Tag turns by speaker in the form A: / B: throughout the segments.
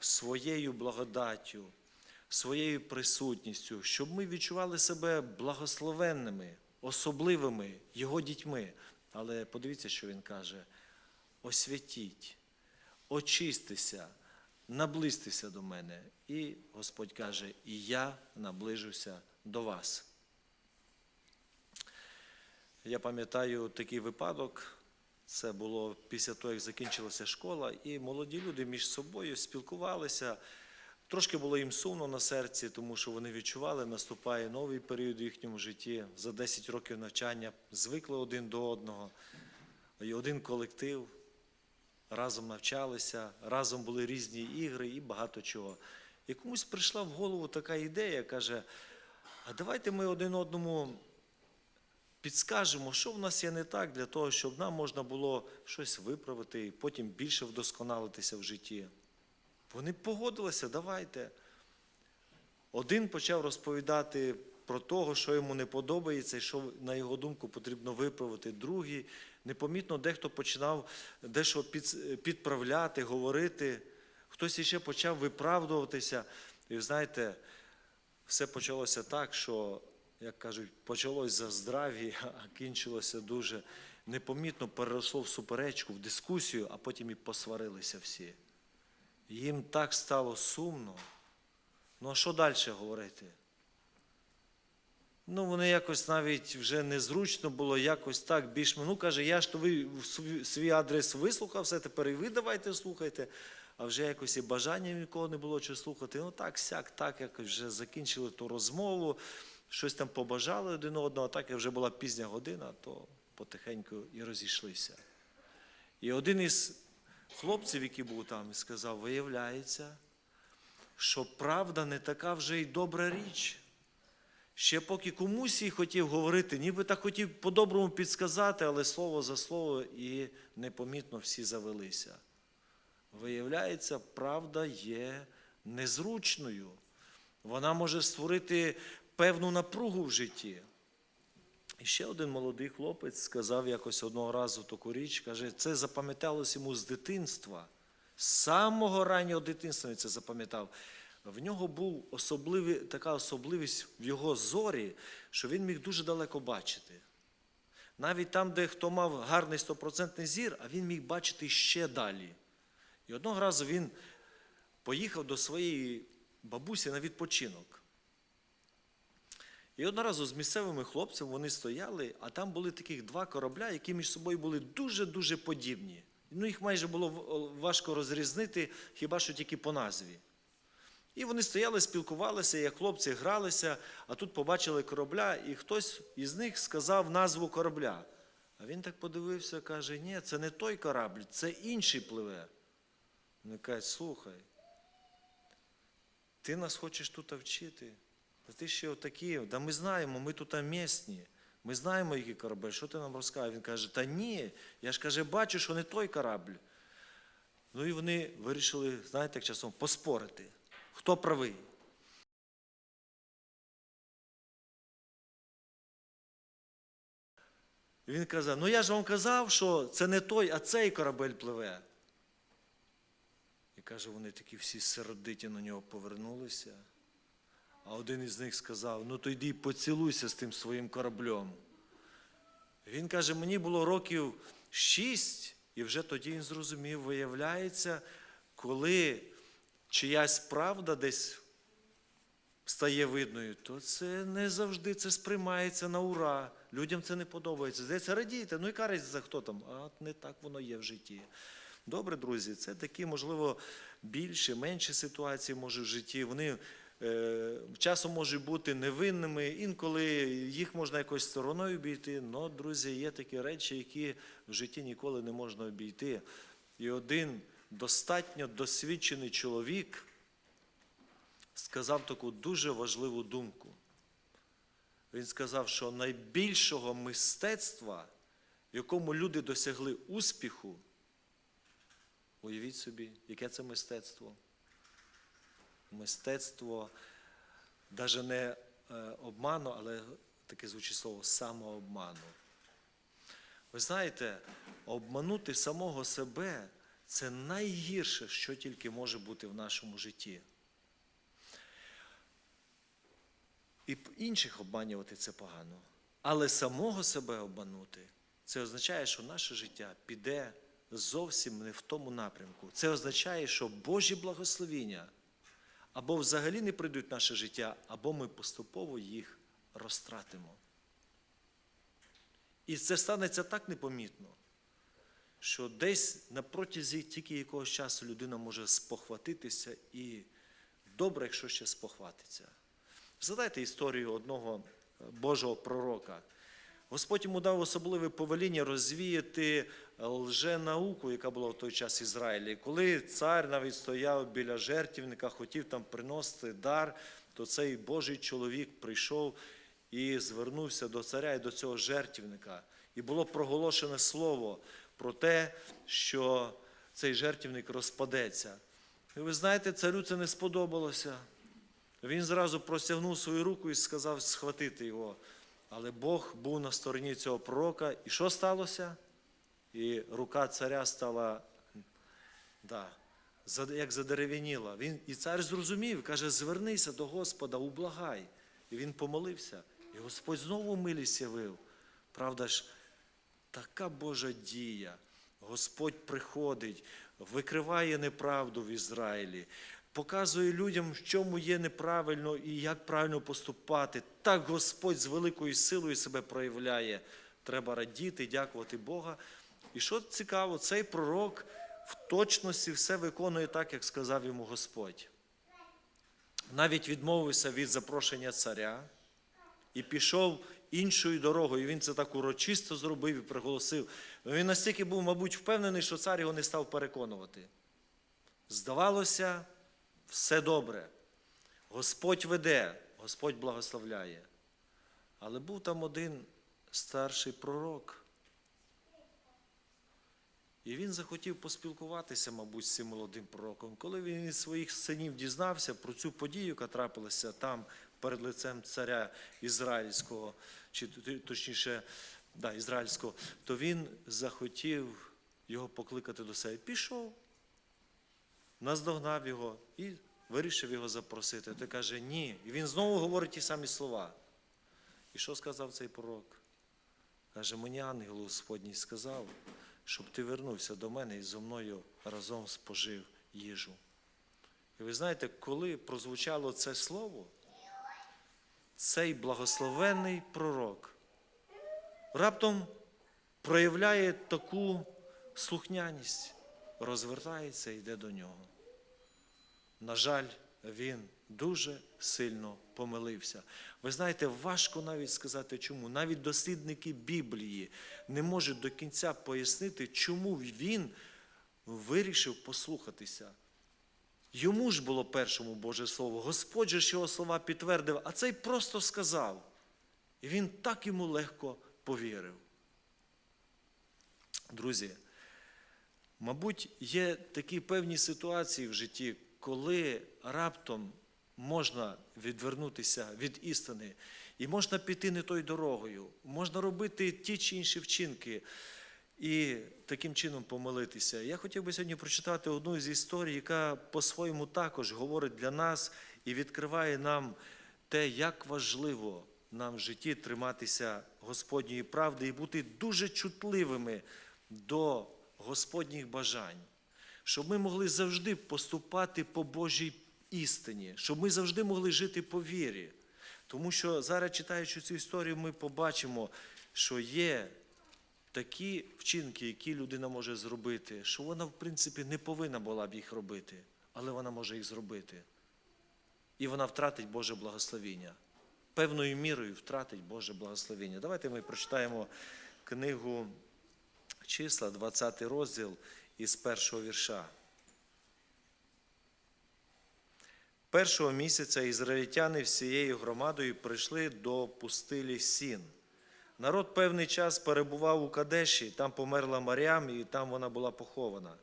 A: своєю благодаттю, своєю присутністю, щоб ми відчували себе благословенними, особливими Його дітьми. Але подивіться, що Він каже: освятіть, очистися, наблизьтеся до мене. І Господь каже, і я наближуся до вас. Я пам'ятаю такий випадок. Це було після того, як закінчилася школа, і молоді люди між собою спілкувалися. Трошки було їм сумно на серці, тому що вони відчували, наступає новий період в їхньому житті. За 10 років навчання звикли один до одного. І один колектив, разом навчалися, разом були різні ігри і багато чого. І комусь прийшла в голову така ідея, каже: а давайте ми один одному підскажемо, що в нас є не так, для того, щоб нам можна було щось виправити і потім більше вдосконалитися в житті. Вони погодилися, давайте. Один почав розповідати про того, що йому не подобається, і що, на його думку, потрібно виправити. Другий, непомітно дехто починав дещо підправляти, говорити. Хтось іще почав виправдуватися. І знаєте, все почалося так, що, як кажуть, почалось за здраві, а кінчилося дуже непомітно, переросло в суперечку, в дискусію, а потім і посварилися всі. Їм так стало сумно. Ну а що далі говорити? Ну, вони якось навіть вже незручно було, якось так більш. Ну, каже, я ж то ви свій- адрес вислухав все, тепер і ви давайте слухайте. А вже якось і бажання нікого не було чи слухати. Ну так, сяк, так, якось вже закінчили ту розмову, щось там побажали один одного, так як вже була пізня година, то потихеньку і розійшлися. І один із хлопців, який був там, сказав: виявляється, що правда не така вже й добра річ. Ще поки комусь і хотів говорити, ніби так хотів по-доброму підсказати, але слово за слово і непомітно всі завелися. Виявляється, правда є незручною. Вона може створити певну напругу в житті. І ще один молодий хлопець сказав якось одного разу таку річ, каже, це запам'яталось йому з дитинства. З самого раннього дитинства він це запам'ятав. В нього особливий, така особливість в його зорі, що він міг дуже далеко бачити. Навіть там, де хто мав гарний стопроцентний зір, а він міг бачити ще далі. І одного разу він поїхав до своєї бабусі на відпочинок. І одного разу з місцевими хлопцями вони стояли, а там були таких два корабля, які між собою були дуже-дуже подібні. Ну, їх майже було важко розрізнити, хіба що тільки по назві. І вони стояли, спілкувалися, як хлопці гралися, а тут побачили корабля, і хтось із них сказав назву корабля. А він так подивився, каже: ні, це не той корабль, це інший пливе. Вони кажуть, слухай, ти нас хочеш тут вчити. Та ти ще отакі, да ми знаємо, ми тут місні. Ми знаємо, який корабель, що ти нам розказуєш? Він каже, та ні, я ж каже, бачу, що не той корабль. Ну і вони вирішили, знаєте, як часом поспорити. Хто правий? І Він казав: ну я ж вам казав, що це не той, а цей корабель пливе. І каже, вони такі всі сердиті на нього повернулися. А один із них сказав: ну то йди поцілуйся з тим своїм кораблем. Він каже, мені було років шість, і вже тоді він зрозумів, виявляється, коли чиясь правда десь стає видною, то це не завжди це сприймається на ура. Людям це не подобається. Здається, радійте, ну яка різниця, хто там? А не так воно є в житті. Добре, друзі, це такі, можливо, більші, менші ситуації може в житті. Вони часом можуть бути невинними, інколи їх можна якось стороною обійти. але, друзі, є такі речі, які в житті ніколи не можна обійти. І один достатньо досвідчений чоловік сказав таку дуже важливу думку. Він сказав, що найбільшого мистецтва, в якому люди досягли успіху, уявіть собі, яке це мистецтво? Мистецтво навіть не е, обману, але таке звучить слово самообману. Ви знаєте, обманути самого себе це найгірше, що тільки може бути в нашому житті. І інших обманювати це погано. Але самого себе обманути, це означає, що наше життя піде зовсім не в тому напрямку. Це означає, що Божі благословіння або взагалі не прийдуть в наше життя, або ми поступово їх розтратимо. І це станеться так непомітно, що десь на протязі тільки якогось часу людина може спохватитися і добре, якщо ще спохватиться. Згадайте історію одного е, Божого пророка. Господь йому дав особливе повеління розвіяти лженауку, яка була в той час в Ізраїлі. Коли цар навіть стояв біля жертівника, хотів там приносити дар, то цей Божий чоловік прийшов і звернувся до царя і до цього жертівника. І було проголошене слово про те, що цей жертівник розпадеться. І ви знаєте, царю це не сподобалося. Він зразу простягнув свою руку і сказав схватити його. Але Бог був на стороні цього пророка. І що сталося? І рука царя стала да, як задерев'яніла. Він, і цар зрозумів, каже, звернися до Господа, ублагай. І він помолився. І Господь знову милість явив. Правда ж, така Божа дія. Господь приходить, викриває неправду в Ізраїлі, показує людям, в чому є неправильно і як правильно поступати. Так Господь з великою силою себе проявляє. Треба радіти, дякувати Бога. І що цікаво, цей пророк в точності все виконує так, як сказав йому Господь. Навіть відмовився від запрошення царя і пішов іншою дорогою. Він це так урочисто зробив і приголосив. Він настільки був, мабуть, впевнений, що цар його не став переконувати. Здавалося, все добре. Господь веде, Господь благословляє. Але був там один старший пророк. І він захотів поспілкуватися, мабуть, з цим молодим пророком. Коли він від своїх синів дізнався про цю подію, яка трапилася там перед лицем царя Ізраїльського, чи точніше, да, ізраїльського, то він захотів його покликати до себе. Пішов, наздогнав його і вирішив його запросити. Той каже, ні. І він знову говорить ті самі слова. І що сказав цей пророк? Каже, мені ангел Господній сказав, щоб ти вернувся до мене і зо мною разом спожив їжу. І ви знаєте, коли прозвучало це слово, цей благословенний пророк раптом проявляє таку слухняність, розвертається і йде до нього. На жаль, він дуже сильно помилився. Ви знаєте, важко навіть сказати, чому. Навіть дослідники Біблії не можуть до кінця пояснити, чому він вирішив послухатися. Йому ж було першому Боже Слово. Господь же ж його слова підтвердив, а цей просто сказав. І він так йому легко повірив. Друзі, Мабуть, є такі певні ситуації в житті, коли раптом можна відвернутися від істини, і можна піти не тою дорогою, можна робити ті чи інші вчинки і таким чином помилитися. Я хотів би сьогодні прочитати одну з історій, яка по-своєму також говорить для нас і відкриває нам те, як важливо нам в житті триматися Господньої правди і бути дуже чутливими до Господніх бажань, щоб ми могли завжди поступати по Божій істині, щоб ми завжди могли жити по вірі. Тому що зараз, читаючи цю історію, ми побачимо, що є такі вчинки, які людина може зробити, що вона, в принципі, не повинна була б їх робити, але вона може їх зробити. І вона втратить Боже благословіння. Певною мірою втратить Боже благословіння. Давайте ми прочитаємо книгу числа, 20 розділ із першого вірша. Першого місяця ізраїльтяни всією громадою прийшли до пустилі Сін. Народ певний час перебував у Кадеші, там померла Маріам, і там вона була похована.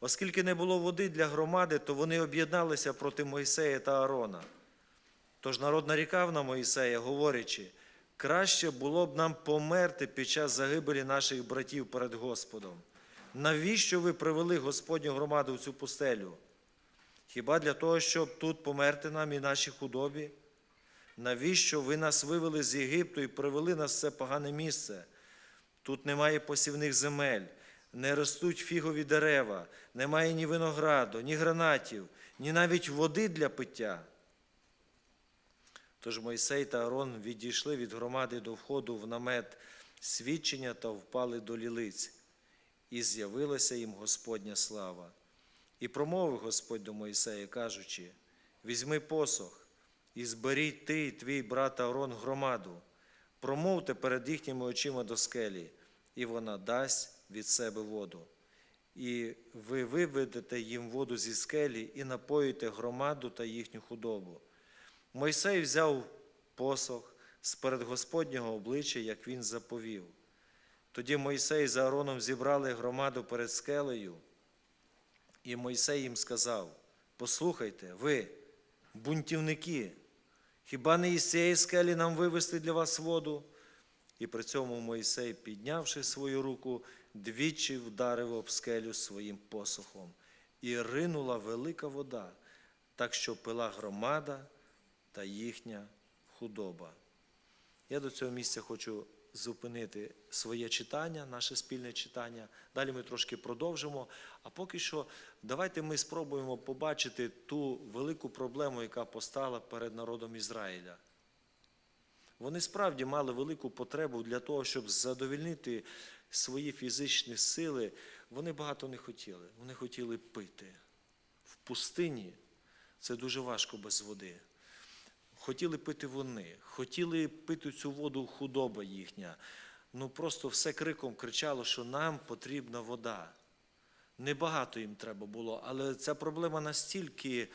A: Оскільки не було води для громади, то вони об'єдналися проти Мойсея та Аарона. Тож народ нарікав на Моїсея, говорячи, краще було б нам померти під час загибелі наших братів перед Господом. Навіщо ви привели Господню громаду в цю пустелю? Хіба для того, щоб тут померти нам і нашій худобі? Навіщо ви нас вивели з Єгипту і привели нас в це погане місце? Тут немає посівних земель, не ростуть фігові дерева, немає ні винограду, ні гранатів, ні навіть води для пиття. Тож Мойсей та Арон відійшли від громади до входу в намет свідчення та впали до лілиць, і з'явилася їм Господня слава. І промовив Господь до Мойсея, кажучи: Візьми посох, і зберіть ти і твій брат Арон громаду, промовте перед їхніми очима до скелі, і вона дасть від себе воду. І ви виведете їм воду зі скелі і напоїте громаду та їхню худобу. Мойсей взяв посох сперед Господнього обличчя, як він заповів. Тоді Мойсей з Аароном зібрали громаду перед скелею, і Мойсей їм сказав: Послухайте, ви, бунтівники, хіба не із цієї скелі нам вивести для вас воду? І при цьому Мойсей, піднявши свою руку, двічі вдарив об скелю своїм посохом, і ринула велика вода, так що пила громада та їхня худоба. Я до цього місця хочу зупинити своє читання, наше спільне читання. Далі ми трошки продовжимо. А поки що, давайте ми спробуємо побачити ту велику проблему, яка постала перед народом Ізраїля. Вони справді мали велику потребу для того, щоб задовільнити свої фізичні сили. Вони багато не хотіли. Вони хотіли пити. В пустині це дуже важко без води. Хотіли пити вони, хотіли пити цю воду худоба їхня. Ну просто все криком кричало, що нам потрібна вода. Небагато їм треба було, але ця проблема настільки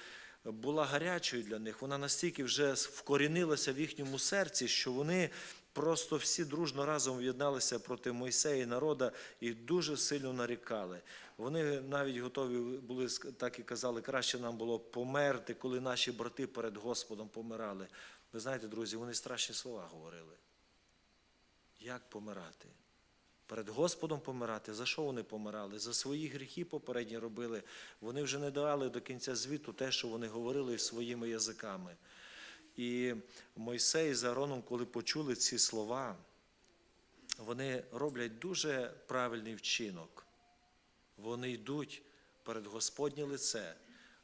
A: була гарячою для них, вона настільки вже вкорінилася в їхньому серці, що вони просто всі дружно разом в'єдналися проти Мойсея і народа і дуже сильно нарікали. Вони навіть готові були так і казали, краще нам було померти, коли наші брати перед Господом помирали. Ви знаєте, друзі, вони страшні слова говорили. Як помирати? Перед Господом помирати. За що вони помирали? За свої гріхи попередні робили. Вони вже не давали до кінця звіту те, що вони говорили своїми язиками. І Мойсей з Аароном, коли почули ці слова, вони роблять дуже правильний вчинок. Вони йдуть перед Господнє лице,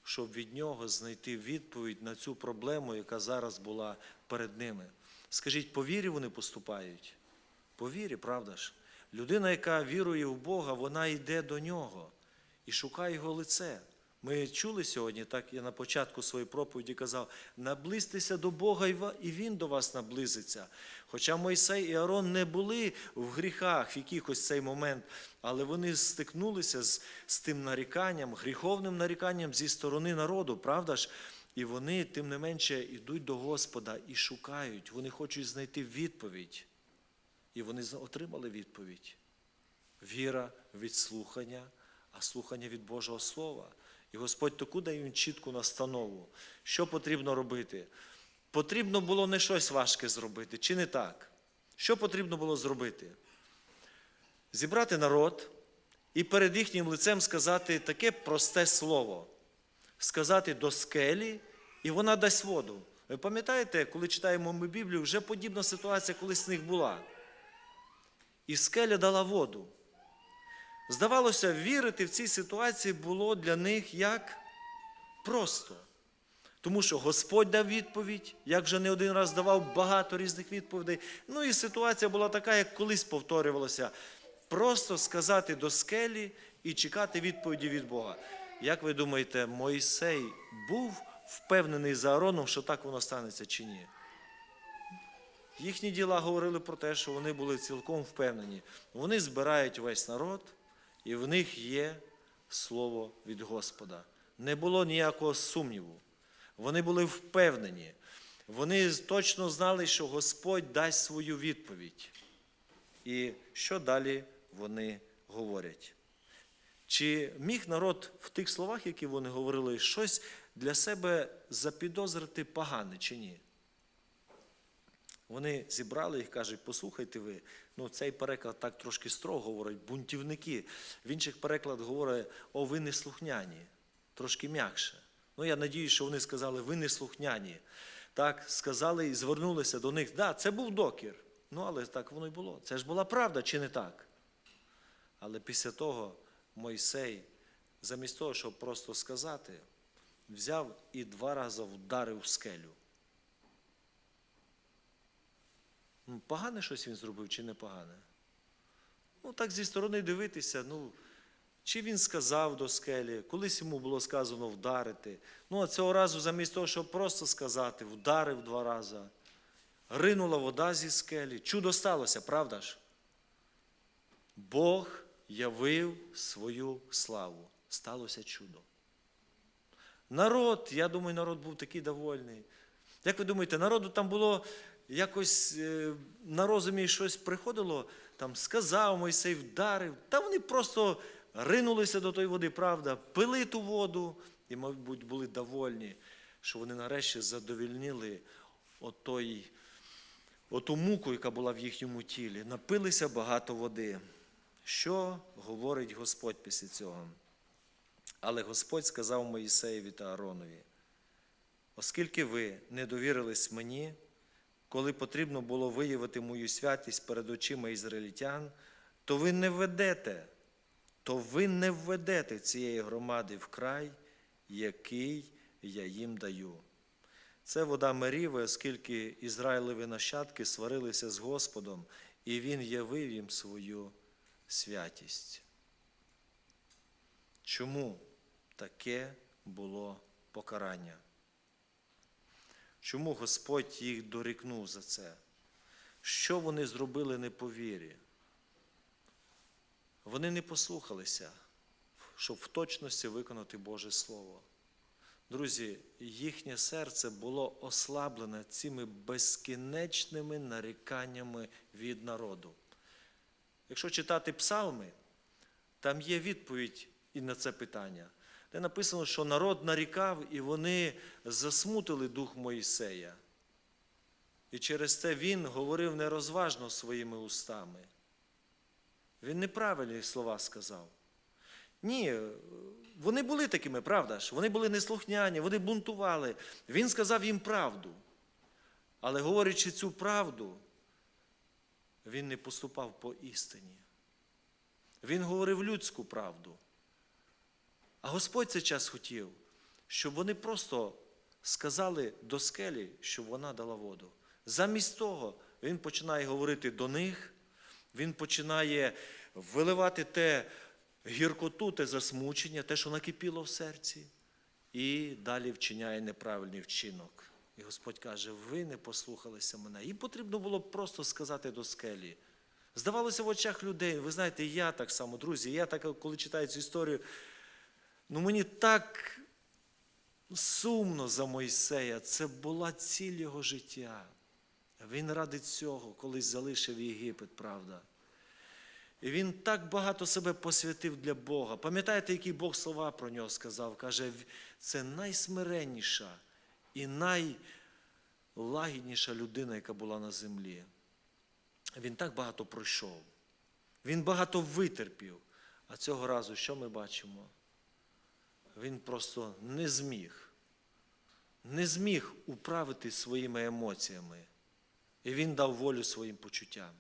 A: щоб від нього знайти відповідь на цю проблему, яка зараз була перед ними. Скажіть, по вірі вони поступають? По вірі, правда ж? Людина, яка вірує в Бога, вона йде до нього і шукає його лице. Ми чули сьогодні, так я на початку своєї проповіді казав, наблизьтеся до Бога, і Він до вас наблизиться. Хоча Мойсей і Арон не були в гріхах в якихось цей момент, але вони стикнулися з, з тим наріканням, гріховним наріканням зі сторони народу, правда ж? І вони, тим не менше, йдуть до Господа і шукають, вони хочуть знайти відповідь. І вони отримали відповідь. Віра від слухання, а слухання від Божого Слова. І Господь таку дає їм чітку настанову, що потрібно робити. Потрібно було не щось важке зробити, чи не так? Що потрібно було зробити? Зібрати народ і перед їхнім лицем сказати таке просте слово. Сказати до скелі, і вона дасть воду. Ви пам'ятаєте, коли читаємо ми Біблію, вже подібна ситуація колись в них була. І скеля дала воду. Здавалося, вірити в цій ситуації було для них як просто. Тому що Господь дав відповідь, як вже не один раз давав багато різних відповідей. Ну і ситуація була така, як колись повторювалося. Просто сказати до скелі і чекати відповіді від Бога. Як ви думаєте, Мойсей був впевнений за Аароном, що так воно станеться чи ні? Їхні діла говорили про те, що вони були цілком впевнені. Вони збирають весь народ, і в них є слово від Господа. Не було ніякого сумніву. Вони були впевнені. Вони точно знали, що Господь дасть свою відповідь. І що далі вони говорять? Чи міг народ в тих словах, які вони говорили, щось для себе запідозрити погане чи ні?
B: Вони зібрали їх, кажуть, послухайте ви, ну цей переклад так трошки строго говорить, бунтівники. В інших перекладах говорить, о, ви не слухняні, трошки м'якше. Ну, я надію, що вони сказали, ви не слухняні. Так, сказали і звернулися до них. Да, це був докір. Ну, але так воно й було. Це ж була правда, чи не так? Але після того Мойсей, замість того, щоб просто сказати, взяв і два рази вдарив скелю. Ну, Погане щось він зробив чи не погане? Ну, так зі сторони дивитися, ну, чи він сказав до скелі, колись йому було сказано вдарити. Ну, а цього разу, замість того, щоб просто сказати, вдарив два рази. Ринула вода зі скелі. Чудо сталося, правда ж? Бог явив свою славу. Сталося чудо. Народ, я думаю, народ був такий довольний. Як ви думаєте, народу там було якось е, на розумі щось приходило, там сказав Мойсей, вдарив. Та вони просто ринулися до тої води, правда, пили ту воду і, мабуть, були довольні, що вони нарешті задовільнили отой, оту муку, яка була в їхньому тілі. Напилися багато води. Що говорить Господь після цього? Але Господь сказав Моїсеєві та Ааронові, оскільки ви не довірились мені, коли потрібно було виявити мою святість перед очима ізраїльтян, то ви не введете, то ви не введете цієї громади в край, який я їм даю. Це вода Меріви, оскільки Ізраїлеві нащадки сварилися з Господом, і Він явив їм свою святість. Чому таке було покарання? Чому Господь їх дорікнув за це? Що вони зробили не по вірі? Вони не послухалися, щоб в точності виконати Боже Слово. Друзі, їхнє серце було ослаблене цими безкінечними наріканнями від народу. Якщо читати псалми, там є відповідь і на це питання. Де написано, що народ нарікав, і вони засмутили дух Моїсея. І через це він говорив нерозважно своїми устами. Він неправильні слова сказав. Ні, вони були такими, правда ж? Вони були неслухняні, вони бунтували. Він сказав їм правду. Але говорячи цю правду, він не поступав по істині. Він говорив людську правду. А Господь цей час хотів, щоб вони просто сказали до скелі, щоб вона дала воду. Замість того, він починає говорити до них, він починає виливати те гіркоту, те засмучення, те, що накипіло в серці, і далі вчиняє неправильний вчинок. І Господь каже: ви не послухалися мене. Їм потрібно було просто сказати до скелі. Здавалося в очах людей, ви знаєте, я так само, друзі, я так, коли читаю цю історію, ну мені так сумно за Мойсея. Це була ціль його життя. Він ради цього колись залишив Єгипет, правда. І він так багато себе посвятив для Бога. Пам'ятаєте, які Бог слова про нього сказав? Каже, це найсмиренніша і найлагідніша людина, яка була на землі. Він так багато пройшов. Він багато витерпів. А цього разу що ми бачимо? Він просто не зміг, не зміг управити своїми емоціями. І він дав волю своїм почуттям.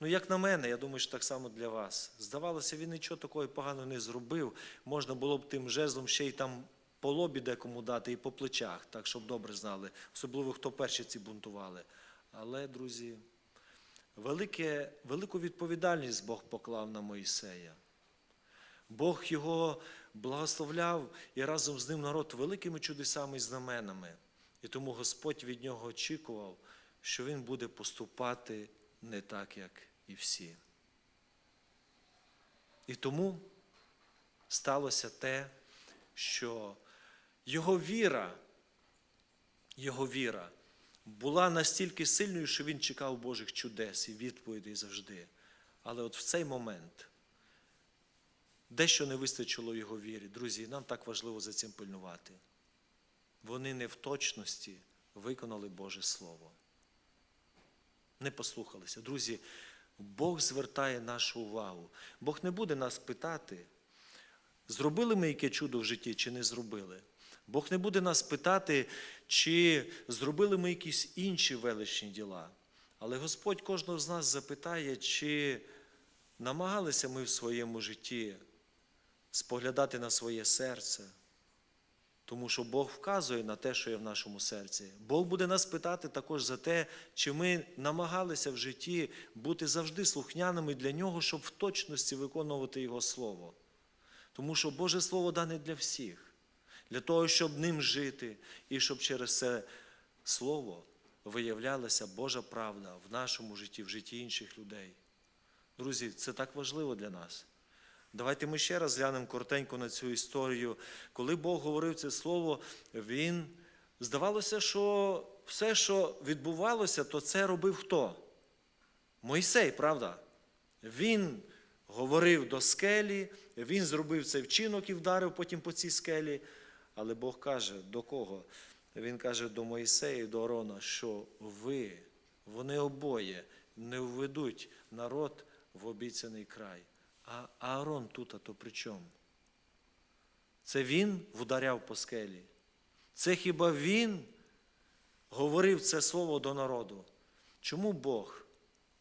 B: Ну, як на мене, я думаю, що так само для вас. Здавалося, він нічого такого поганого не зробив. Можна було б тим жезлом ще й там по лобі декому дати і по плечах, так, щоб добре знали. Особливо, хто перші ці бунтували. Але, друзі, велике, велику відповідальність Бог поклав на Моїсея. Бог його благословляв і разом з ним народ великими чудесами і знаменами. І тому Господь від нього очікував, що він буде поступати не так, як і всі. І тому сталося те, що його віра, його віра була настільки сильною, що він чекав Божих чудес і відповідей завжди. Але от в цей момент дещо не вистачило його вірі. Друзі, нам так важливо за цим пильнувати. Вони не в точності виконали Боже Слово.
A: Не послухалися. Друзі, Бог звертає нашу увагу. Бог не буде нас питати, зробили ми яке чудо в житті чи не зробили. Бог не буде нас питати, чи зробили ми якісь інші величні діла. Але Господь кожного з нас запитає, чи намагалися ми в своєму житті споглядати на своє серце. Тому що Бог вказує на те, що є в нашому серці. Бог буде нас питати також за те, чи ми намагалися в житті бути завжди слухняними для нього, щоб в точності виконувати Його Слово. Тому що Боже Слово дане для всіх, для того, щоб ним жити, і щоб через це Слово виявлялася Божа правда в нашому житті, в житті інших людей. Друзі, це так важливо для нас. Давайте ми ще раз глянемо коротенько на цю історію. Коли Бог говорив це слово, він здавалося, що все, що відбувалося, то це робив хто? Мойсей, правда? Він говорив до скелі, він зробив цей вчинок і вдарив потім по цій скелі. Але Бог каже, до кого? Він каже до Моїсея і до Арона, що ви, вони обоє не введуть народ в обіцяний край. А Аарон тут, а то при чому? Це він вдаряв по скелі. Це хіба він говорив це слово до народу? Чому Бог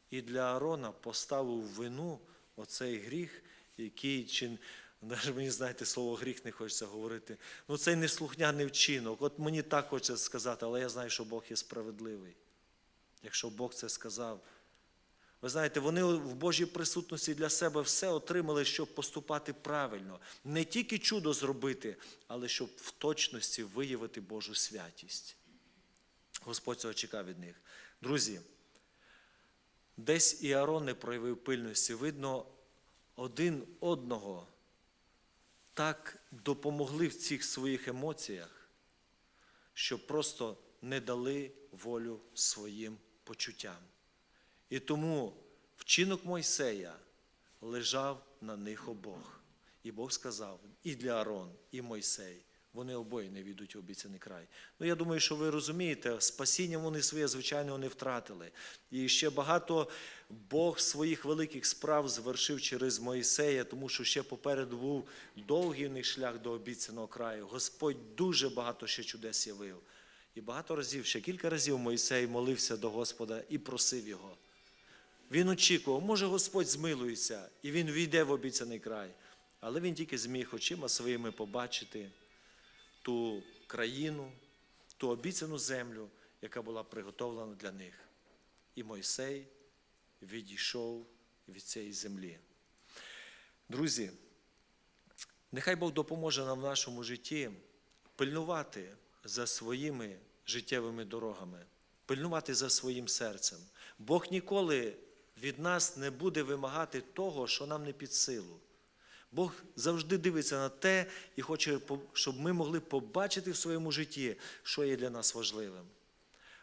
A: і для Аарона поставив вину оцей гріх, який чи навіть мені знаєте, слово гріх не хочеться говорити. Ну цей неслухняний вчинок. От мені так хочеться сказати, але я знаю, що Бог є справедливий. Якщо Бог це сказав. Ви знаєте, вони в Божій присутності для себе все отримали, щоб поступати правильно. Не тільки чудо зробити, але щоб в точності виявити Божу святість. Господь цього чекав від них. Друзі, десь і Аарон не проявив пильності. Видно, один одного так допомогли в цих своїх емоціях, що просто не дали волю своїм почуттям. І тому вчинок Мойсея лежав на них обох. І Бог сказав, і для Арон, і Мойсей, вони обоє не війдуть у обіцяний край. Ну, я думаю, що ви розумієте, спасіння вони своє, звичайно, не втратили. І ще багато Бог своїх великих справ звершив через Мойсея, тому що ще попереду був довгий шлях до обіцяного краю. Господь дуже багато ще чудес явив. І багато разів, ще кілька разів Мойсей молився до Господа і просив його. Він очікував, може Господь змилується, і він війде в обіцяний край. Але він тільки зміг очима своїми побачити ту країну, ту обіцяну землю, яка була приготовлена для них. І Мойсей відійшов від цієї землі. Друзі, нехай Бог допоможе нам в нашому житті пильнувати за своїми життєвими дорогами, пильнувати за своїм серцем. Бог ніколи від нас не буде вимагати того, що нам не під силу. Бог завжди дивиться на те і хоче, щоб ми могли побачити в своєму житті, що є для нас важливим.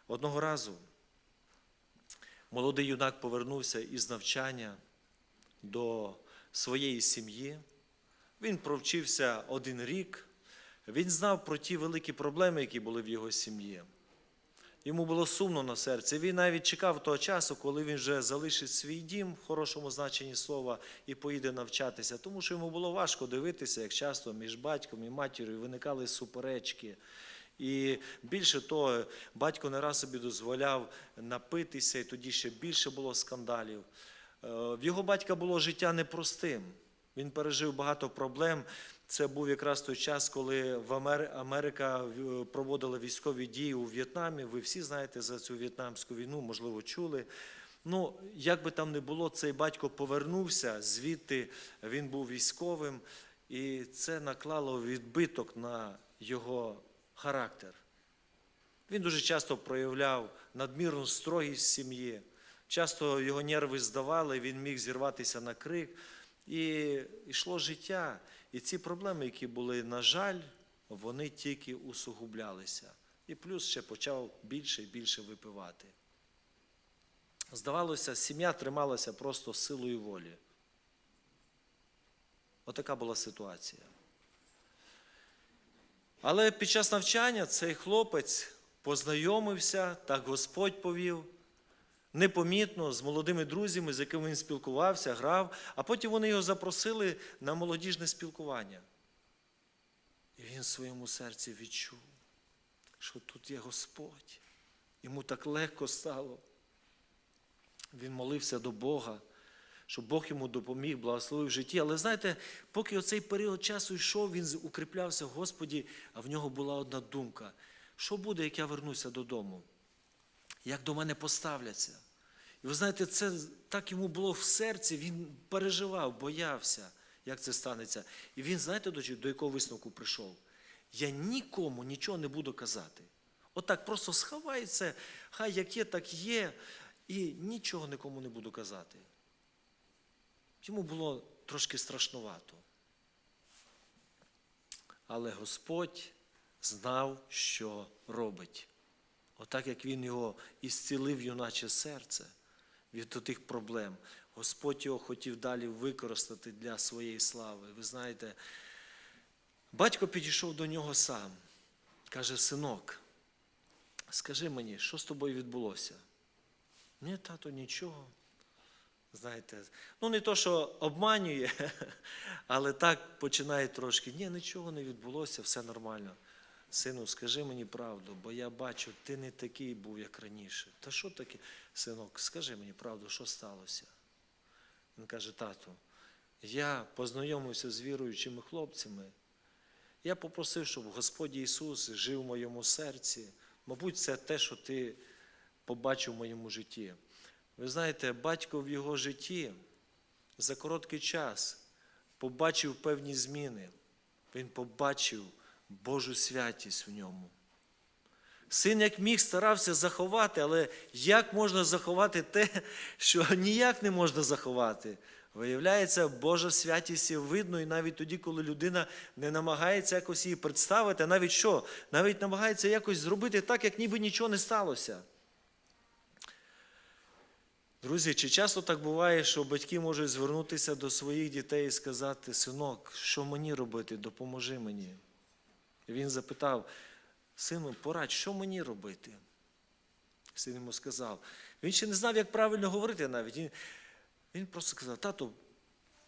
A: Одного разу молодий юнак повернувся із навчання до своєї сім'ї. Він провчився один рік. Він знав про ті великі проблеми, які були в його сім'ї. Йому було сумно на серці. Він навіть чекав того часу, коли він вже залишить свій дім в хорошому значенні слова і поїде навчатися, тому що йому було важко дивитися, як часто між батьком і матір'ю виникали суперечки. І більше того, батько не раз собі дозволяв напитися, і тоді ще більше було скандалів. Е, В його батька було життя непростим. Він пережив багато проблем. Це був якраз той час, коли в Амер... Америка проводила військові дії у В'єтнамі. Ви всі знаєте за цю в'єтнамську війну, можливо, чули. Ну, як би там не було, цей батько повернувся звідти, він був військовим, і це наклало відбиток на його характер. Він дуже часто проявляв надмірну строгість в сім'ї. Часто його нерви здавали, він міг зірватися на крик. І йшло життя. І ці проблеми, які були, на жаль, вони тільки усугублялися. І плюс ще почав більше і більше випивати. Здавалося, сім'я трималася просто силою волі. Отака була ситуація. Але під час навчання цей хлопець познайомився, так Господь повів, непомітно з молодими друзями, з якими він спілкувався, грав, а потім вони його запросили на молодіжне спілкування. І він в своєму серці відчув, що тут є Господь. Йому так легко стало. Він молився до Бога, щоб Бог йому допоміг, благословив в житті. Але знаєте, поки оцей період часу йшов, він укріплявся в Господі, а в нього була одна думка: що буде, як я вернуся додому? Як до мене поставляться? І ви знаєте, це так йому було в серці, він переживав, боявся, як це станеться. І він, знаєте, до, якого висновку прийшов? Я нікому нічого не буду казати. Отак просто сховай це, хай як є, так є, і нічого нікому не буду казати. Йому було трошки страшнувато. Але Господь знав, що робить. Отак як він його ісцілив юначе серце від тих проблем, Господь його хотів далі використати для своєї слави. Ви знаєте, батько підійшов до нього сам, каже: синок, скажи мені, що з тобою відбулося? Ні, тато, нічого. Знаєте, ну не то, що обманює, але так починає трошки. Ні, нічого не відбулося, все нормально. Сину, скажи мені правду, бо я бачу, ти не такий був, як раніше. Та що таке? Синок, скажи мені правду, що сталося? Він каже, тату, я познайомився з віруючими хлопцями. Я попросив, щоб Господь Ісус жив в моєму серці. Мабуть, це те, що ти побачив в моєму житті. Ви знаєте, батько в його житті за короткий час побачив певні зміни. Він побачив Божу святість в ньому. Син як міг старався заховати, але як можна заховати те, що ніяк не можна заховати? Виявляється, Божа святість видно, і навіть тоді, коли людина не намагається якось її представити, а навіть що? Навіть намагається якось зробити так, як ніби нічого не сталося. Друзі, чи часто так буває, що батьки можуть звернутися до своїх дітей і сказати: синок, що мені робити, допоможи мені. Він запитав, сину, порадь, що мені робити? Син йому сказав. Він ще не знав, як правильно говорити навіть. Він, просто сказав, тато,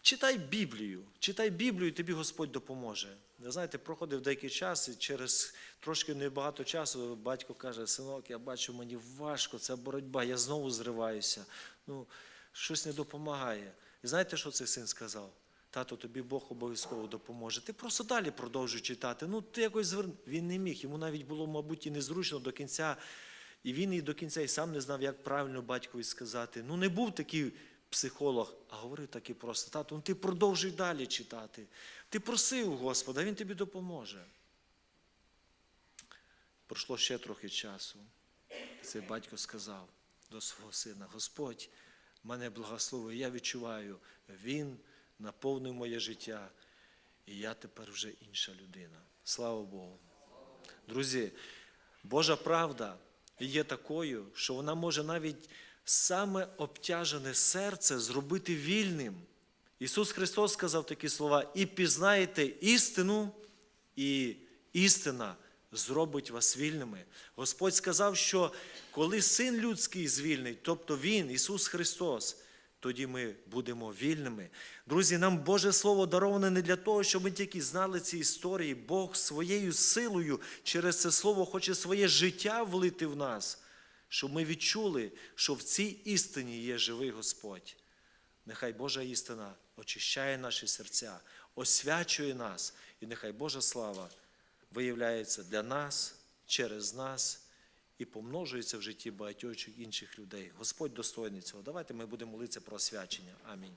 A: читай Біблію, читай Біблію, і тобі Господь допоможе. Ви знаєте, проходив деякий час, і через трошки небагато часу батько каже, синок, я бачу, мені важко, це боротьба, я знову зриваюся. Ну, щось не допомагає. І знаєте, що цей син сказав? Тато, тобі Бог обов'язково допоможе. Ти просто далі продовжуй читати. Ну, ти якось зверн... Він не міг. Йому навіть було, мабуть, і незручно до кінця. І він і до кінця і сам не знав, як правильно батькові сказати. Ну, не був такий психолог, а говорив так і просто. Тато, ну ти продовжуй далі читати. Ти просив Господа, він тобі допоможе. Пройшло ще трохи часу. Цей батько сказав до свого сина: Господь мене благословив, я відчуваю, Він наповнив моє життя, і я тепер вже інша людина. Слава Богу. Друзі, Божа правда є такою, що вона може навіть саме обтяжене серце зробити вільним. Ісус Христос сказав такі слова: і пізнаєте істину, і істина зробить вас вільними. Господь сказав, що коли Син людський звільнить, тобто Він, Ісус Христос, тоді ми будемо вільними. Друзі, нам Боже Слово дароване не для того, щоб ми тільки знали ці історії. Бог своєю силою через це слово хоче своє життя влити в нас, щоб ми відчули, що в цій істині є живий Господь. Нехай Божа істина очищає наші серця, освячує нас, і нехай Божа слава виявляється для нас, через нас і помножується в житті багатьох інших людей. Господь достойний цього. Давайте ми будемо молитися про освячення. Амінь.